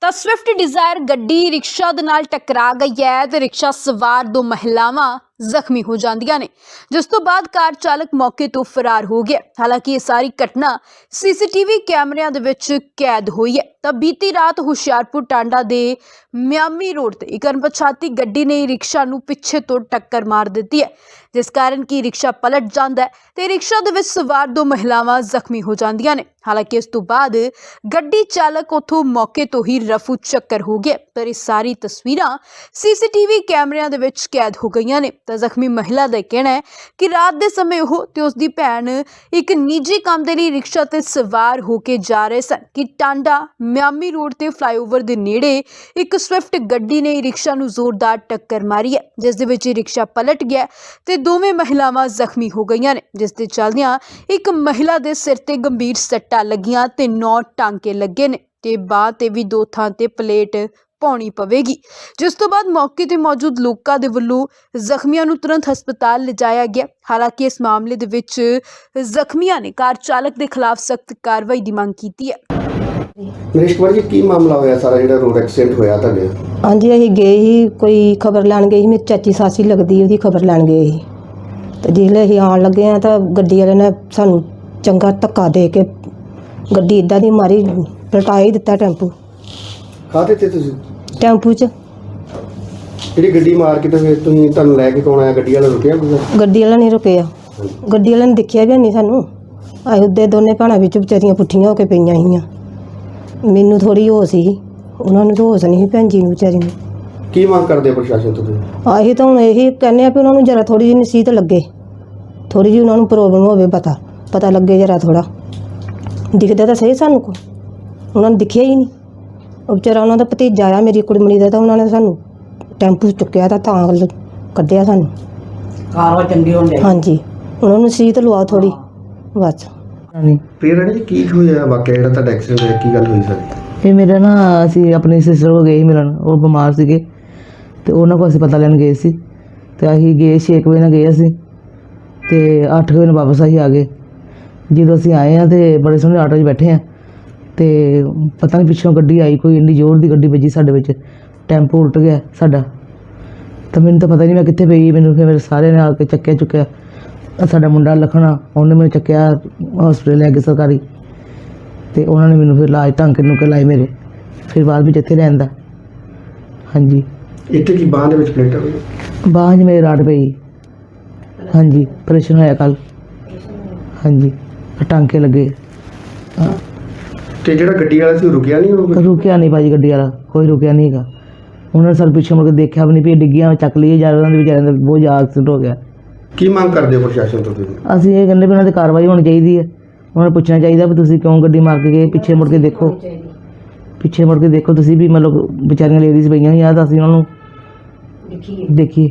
ਤਾਂ Swift Dzire ਗੱਡੀ rickshaw ਦੇ ਨਾਲ ਟਕਰਾ ਗਈ ਹੈ ਤੇ ਰਿਕਸ਼ਾ ਸਵਾਰ ਦੋ ਮਹਿਲਾਵਾਂ ਜ਼ਖਮੀ ਹੋ ਜਾਂਦੀਆਂ ਨੇ। ਜਿਸ ਤੋਂ ਬਾਅਦ ਕਾਰ ਚਾਲਕ ਮੌਕੇ ਤੋਂ ਫਰਾਰ ਹੋ ਗਿਆ। ਹਾਲਾਂਕਿ ਇਹ ਸਾਰੀ ਘਟਨਾ ਸੀਸੀਟੀਵੀ ਕੈਮਰਿਆਂ ਦੇ ਵਿੱਚ ਕੈਦ ਹੋਈ ਹੈ। ਤਾਂ ਬੀਤੀ ਰਾਤ ਹੁਸ਼ਿਆਰਪੁਰ ਟਾਂਡਾ ਦੇ ਮਿਆਮੀ ਰੋਡ ਤੇ ਇੱਕ ਅਣਪਛਾਤੀ ਗੱਡੀ ਨੇ ਰਿਕਸ਼ਾ ਨੂੰ ਪਿੱਛੇ ਤੋਂ ਟੱਕਰ ਮਾਰ ਦਿੱਤੀ ਹੈ, ਜਿਸ ਕਾਰਨ ਕਿ ਰਿਕਸ਼ਾ ਪਲਟ ਜਾਂਦਾ ਹੈ ਤੇ ਰਿਕਸ਼ਾ ਦੇ ਵਿੱਚ ਸਵਾਰ ਦੋ ਮਹਿਲਾਵਾਂ ਜ਼ਖਮੀ ਹੋ ਜਾਂਦੀਆਂ ਨੇ। ਹਾਲਾਂਕਿ ਇਸ ਤੋਂ ਬਾਅਦ ਗੱਡੀ ਚਾਲਕ ਉਥੋਂ ਮੌਕੇ ਤੋਂ ਹੀ ਰਫੂ ਚੱਕਰ ਹੋ ਗਿਆ, ਪਰ ਇਹ ਸਾਰੀ ਤਸਵੀਰਾਂ ਸੀਸੀਟੀਵੀ ਕੈਮਰਿਆਂ ਦੇ ਵਿੱਚ ਕੈਦ ਹੋ ਗਈਆਂ ਨੇ। ਤਾਂ ਜ਼ਖਮੀ ਮਹਿਲਾ ਦਾ ਕਹਿਣਾ ਹੈ ਕਿ ਰਾਤ ਦੇ ਸਮੇਂ ਉਹ ਤੇ ਉਸ ਦੀ ਭੈਣ ਇੱਕ ਨਿੱਜੀ ਕੰਮ ਦੇ ਲਈ ਰਿਕਸ਼ਾ ਤੇ ਸਵਾਰ ਹੋ ਕੇ ਜਾ ਰਹੇ ਸਨ ਕਿ ਟਾਂਡਾ ਮਿਆਮੀ ਰੋਡ ਤੇ ਫਲਾਈਓਵਰ ਦੇ ਨੇੜੇ ਇੱਕ ਸਵਿਫਟ ਗੱਡੀ ਨੇ ਰਿਕਸ਼ਾ ਨੂੰ ਜ਼ੋਰਦਾਰ ਟੱਕਰ ਮਾਰੀ ਹੈ, ਜਿਸ ਦੇ ਵਿੱਚ ਰਿਕਸ਼ਾ ਪਲਟ ਗਿਆ ਤੇ ਦੋਵੇਂ ਮਹਿਲਾਵਾਂ ਜ਼ਖਮੀ ਹੋ ਗਈਆਂ ਨੇ, ਜਿਸ ਦੇ ਚੱਲਦਿਆਂ ਇੱਕ ਮਹਿਲਾ ਦੇ ਸਿਰ ਤੇ ਗੰਭੀਰ ਸੱਟਾਂ ਲੱਗੀਆਂ ਤੇ ਨੌ ਟਾਂਕੇ ਲੱਗੇ ਨੇ ਤੇ ਬਾਹ ਤੇ ਵੀ ਦੋ ਥਾਂ ਤੇ ਪਲੇਟ ਪਾਉਣੀ ਪਵੇਗੀ। ਜਿਸ ਤੋਂ ਬਾਅਦ ਮੌਕੇ ਤੇ ਮੌਜੂਦ ਲੋਕਾਂ ਦੇ ਵੱਲੋਂ ਜ਼ਖਮੀਆਂ ਨੂੰ ਤੁਰੰਤ ਹਸਪਤਾਲ ਲਿਜਾਇਆ ਗਿਆ। ਹਾਲਾਂਕਿ ਇਸ ਮਾਮਲੇ ਦੇ ਵਿੱਚ ਜ਼ਖਮੀਆਂ ਨੇ ਕਾਰ ਚਾਲਕ ਦੇ ਖਿਲਾਫ ਸਖਤ ਕਾਰਵਾਈ ਦੀ ਮੰਗ ਕੀਤੀ ਹੈ। ਨਰੇਸ਼ ਕੁਮਾਰ ਜੀ ਕੀ ਮਾਮਲਾ ਹੋਇਆ? ਸਾਰਾ ਜਿਹੜਾ ਰੋਡ ਐਕਸੀਡੈਂਟ ਹੋਇਆ ਤੁਹਾਡੇ? ਹਾਂਜੀ ਅਸੀਂ ਗਏ ਸੀ ਕੋਈ ਖਬਰ ਲੈਣ ਗਏ ਸੀ ਮੇਰੀ ਚਾਚੀ ਸਾਸੀ ਲੱਗਦੀ ਉਹਦੀ ਖਬਰ ਲੈਣ ਗਏ ਸੀ। ਤੇ ਜਿਸਲੇ ਅਸੀਂ ਆਉਣ ਲੱਗੇ ਆ ਤਾਂ ਗੱਡੀ ਵਾਲੇ ਨੇ ਸਾਨੂੰ ਚੰਗਾ ਧੱਕਾ ਦੇ ਕੇ ਗੱਡੀ ਇਦਾਂ ਦੀ ਮਾਰੀ ਪਲਟਾ ਹੀ ਦਿੱਤਾ ਟੈਂਪੂ। ਕਾਹਦੇ ਤੇ ਤੁਸੀਂ? ਟੈਂਪੂ 'ਚ। ਜਿਹੜੀ ਗੱਡੀ ਮਾਰ ਕੇ ਤੇ ਫਿਰ ਤੁਸੀਂ ਤੁਹਾਨੂੰ ਲੈ ਕੇ ਕੌਣ ਆਇਆ? ਗੱਡੀ ਵਾਲਾ ਰੁਕਿਆ ਕੋਈ? ਗੱਡੀ ਵਾਲਾ ਨਹੀਂ ਰੁਕਿਆ। ਗੱਡੀ ਵਾਲੇ ਨੇ ਦੇਖਿਆ ਵੀ ਨਹੀਂ ਸਾਨੂੰ। ਆਏ ਉਹਦੇ ਦੋਨੇ ਭੈਣਾਂ ਵਿੱਚ ਵਿਚਾਰੀਆਂ ਪੁੱਠੀਆਂ ਹੋ ਕੇ ਪਈਆਂ ਸੀਗੀਆਂ। ਮੈਨੂੰ ਥੋੜੀ ਹੋਸ਼ ਸੀ। ਉਹਨਾਂ ਨੂੰ ਤਾਂ ਹੋਸ਼ ਨਹੀਂ ਸੀ ਭੈਣ ਜੀ ਨੂੰ ਵਿਚਾਰੀ ਨੂੰ। ਕੀ ਮੰਗ ਕਰਦੇ ਆ ਪ੍ਰਸ਼ਾਸਨ ਤੋਂ ਤੁਸੀਂ? ਆਹੀ ਤਾਂ ਹੁਣ ਇਹੀ ਕਹਿੰਦੇ ਆ ਵੀ ਉਹਨਾਂ ਨੂੰ ਜਰਾ ਥੋੜੀ ਜਿਹੀ ਨਸੀਹਤ ਲੱਗੇ। ਥੋੜੀ ਜਿਹੀ ਉਹਨਾਂ ਨੂੰ ਪ੍ਰੋਬਲਮ ਹੋਵੇ ਪਤਾ ਪਤਾ ਲੱਗੇ ਜਰਾ ਥੋੜਾ ਦਿਖਦਾ ਤਾਂ ਸਹੀ ਸਾਨੂੰ ਕੋ ਉਹਨਾਂ ਨੂੰ ਦਿਖਿਆ ਹੀ ਨਹੀਂ। ਉਹ ਵਿਚਾਰਾ ਉਹਨਾਂ ਦਾ ਭਤੀਜਾ ਆ ਮੇਰੀ ਕੁੜਮਣੀ ਦਾ ਤਾਂ ਉਹਨਾਂ ਨੇ ਸਾਨੂੰ ਟੈਂਪੂ 'ਚ ਚੁੱਕਿਆ ਤਾਂ ਤਾਂ ਲ- ਕੱਢਿਆ ਸਾਨੂੰ। ਕਾਰਵਾ ਚੰਗੀ ਹੁੰਦੀ ਹਾਂਜੀ। ਉਹਨਾਂ ਨੂੰ ਨਸੀਹਤ ਲਵਾਓ ਥੋੜੀ ਬਸ। ਨਹੀਂ। ਪ੍ਰਿਆ ਰਾਣੀ ਜੀ ਕੀ ਹੋਇਆ? ਵਾਕਿਆ ਜਿਹੜਾ ਤੁਹਾਡਾ ਐਕਸੀਡੈਂਟ ਹੋਇਆ ਕੀ ਗੱਲ ਹੋਈ ਸਰ? ਇਹ ਮੇਰੇ ਨਾ ਅਸੀਂ ਆਪਣੀ ਸਿਸਟਰ ਕੋ ਗਏ ਸੀ ਮਿਲਣ। ਉਹ ਬਿਮਾਰ ਸੀਗੇ ਤੇ ਉਹਨਾਂ ਕੋਲ ਅਸੀਂ ਪਤਾ ਲੈਣ ਗਏ ਸੀ। ਤੇ ਅਸੀਂ ਗਏ ਛੇ ਕੁ ਵਜੇ ਨਾਲ ਗਏ ਅਸੀਂ ਤੇ 8 ਵਜੇ ਨਾਲ ਵਾਪਸ ਅਸੀਂ ਆ ਗਏ। ਜਦੋਂ ਅਸੀਂ ਆਏ ਆ ਤੇ ਬੜੇ ਸੋਹਣੇ ਆਟੋ 'ਚ ਬੈਠੇ ਆ ਤੇ ਪਤਾ ਨਹੀਂ ਪਿੱਛੋਂ ਗੱਡੀ ਆਈ ਕੋਈ ਇੰਨੀ ਜ਼ੋਰ ਦੀ ਗੱਡੀ ਵੱਜੀ ਸਾਡੇ ਵਿੱਚ। ਟੈਂਪੂ ਉਲਟ ਗਿਆ ਸਾਡਾ। ਤਾਂ ਮੈਨੂੰ ਤਾਂ ਪਤਾ ਨਹੀਂ ਮੈਂ ਕਿੱਥੇ ਪਈ ਮੈਨੂੰ ਫਿਰ ਮੇਰੇ ਸਾਰਿਆਂ ਨੇ ਆ ਕੇ ਚੱਕਿਆ ਚੁੱਕਿਆ ਸਾਡਾ ਮੁੰਡਾ ਲਖਣਾ ਉਹਨੇ ਮੈਨੂੰ ਚੱਕਿਆ ਹਸਪੀਟਲ ਲੈ ਕੇ ਸਰਕਾਰੀ। ਤੇ ਉਹਨਾਂ ਨੇ ਮੈਨੂੰ ਫਿਰ ਇਲਾਜ ਢੰਗ ਨੂੰ ਲਾਏ ਮੇਰੇ। ਫਿਰ ਬਾਅਦ ਵਿੱਚ ਇੱਥੇ ਲੈਂਦਾ ਹਾਂਜੀ। ਇੱਥੇ ਕੀ ਬਾਂਹ ਦੇ ਵਿੱਚ ਪਲੇਟਰ ਹੋਈ ਬਾਂਹ 'ਚ ਮੇਰੇ ਰਾੜ ਪਈ ਹਾਂਜੀ ਆਪਰੇਸ਼ਨ ਹੋਇਆ ਕੱਲ ਹਾਂਜੀ ਟਾਂਕੇ ਲੱਗੇ। ਤੇ ਜਿਹੜਾ ਗੱਡੀ ਵਾਲਾ ਸੀ ਉਹ ਰੁਕਿਆ ਨਹੀਂ ਉਹ ਰੁਕਿਆ ਨਹੀਂ ਭਾਜੀ ਗੱਡੀ ਵਾਲਾ ਕੋਈ ਰੁਕਿਆ ਨਹੀਂ ਹੈਗਾ। ਉਹਨਾਂ ਨੇ ਸਰ ਪਿੱਛੇ ਮੁੜ ਕੇ ਦੇਖਿਆ ਵੀ ਨਹੀਂ ਵੀ ਡਿੱਗੀਆਂ ਚੱਕ ਲਈਏ ਜਾਂ ਉਹਨਾਂ ਦੇ ਵਿਚਾਰਿਆਂ ਦਾ ਬਹੁਤ ਜ਼ਿਆਦਾ ਐਕਸੀਡੈਂਟ ਹੋ ਗਿਆ। ਕੀ ਮੰਗ ਕਰਦੇ ਹੋ ਪ੍ਰਸ਼ਾਸਨ ਤੋਂ ਤੁਸੀਂ? ਅਸੀਂ ਇਹ ਕਹਿੰਦੇ ਵੀ ਉਹਨਾਂ ਤੇ ਕਾਰਵਾਈ ਹੋਣੀ ਚਾਹੀਦੀ ਹੈ। ਉਹਨਾਂ ਨੂੰ ਪੁੱਛਣਾ ਚਾਹੀਦਾ ਵੀ ਤੁਸੀਂ ਕਿਉਂ ਗੱਡੀ ਮਾਰ ਕੇ ਗਏ ਪਿੱਛੇ ਮੁੜ ਕੇ ਦੇਖੋ। ਪਿੱਛੇ ਮੁੜ ਕੇ ਦੇਖੋ ਤੁਸੀਂ ਵੀ ਮਤਲਬ ਵਿਚਾਰੀਆਂ ਲੇਡੀਜ਼ ਪਈਆਂ ਹੋਈਆਂ ਤਾਂ ਅਸੀਂ ਉਹਨਾਂ ਨੂੰ ਦੇਖੀਏ।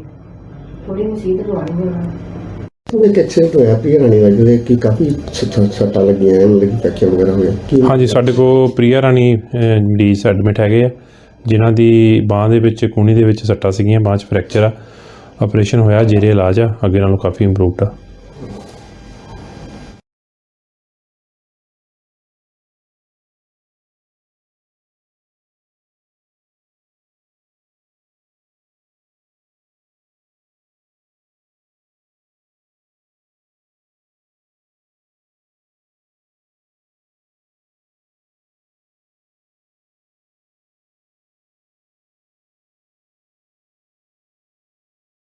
ਉਹਦੇ ਇੱਕ ਐਕਸੀਡੈਂਟ ਹੋਇਆ ਪ੍ਰਿਆ ਰਾਣੀ ਦਾ ਕੀ ਕਾਫੀ ਸੱਟਾਂ ਸੱਟਾਂ ਲੱਗੀਆਂ ਹਨ ਮਤਲਬ ਕਿ ਫ੍ਰੈਕਚਰ ਵਗੈਰਾ ਹੋਇਆ ਕੀ ਹਾਂਜੀ ਸਾਡੇ ਕੋਲ ਪ੍ਰਿਆ ਰਾਣੀ ਮਰੀਜ਼ ਐਡਮਿਟ ਹੈਗੇ ਆ ਜਿਨ੍ਹਾਂ ਦੀ ਬਾਹ ਦੇ ਵਿੱਚ ਕੂਣੀ ਦੇ ਵਿੱਚ ਸੱਟਾਂ ਸੀਗੀਆਂ ਬਾਹ 'ਚ ਫ੍ਰੈਕਚਰ ਆ। ਆਪਰੇਸ਼ਨ ਹੋਇਆ ਜੇਰੇ ਇਲਾਜ ਆ ਅੱਗੇ ਨਾਲੋਂ ਕਾਫੀ ਇੰਪਰੂਵਡ ਆ।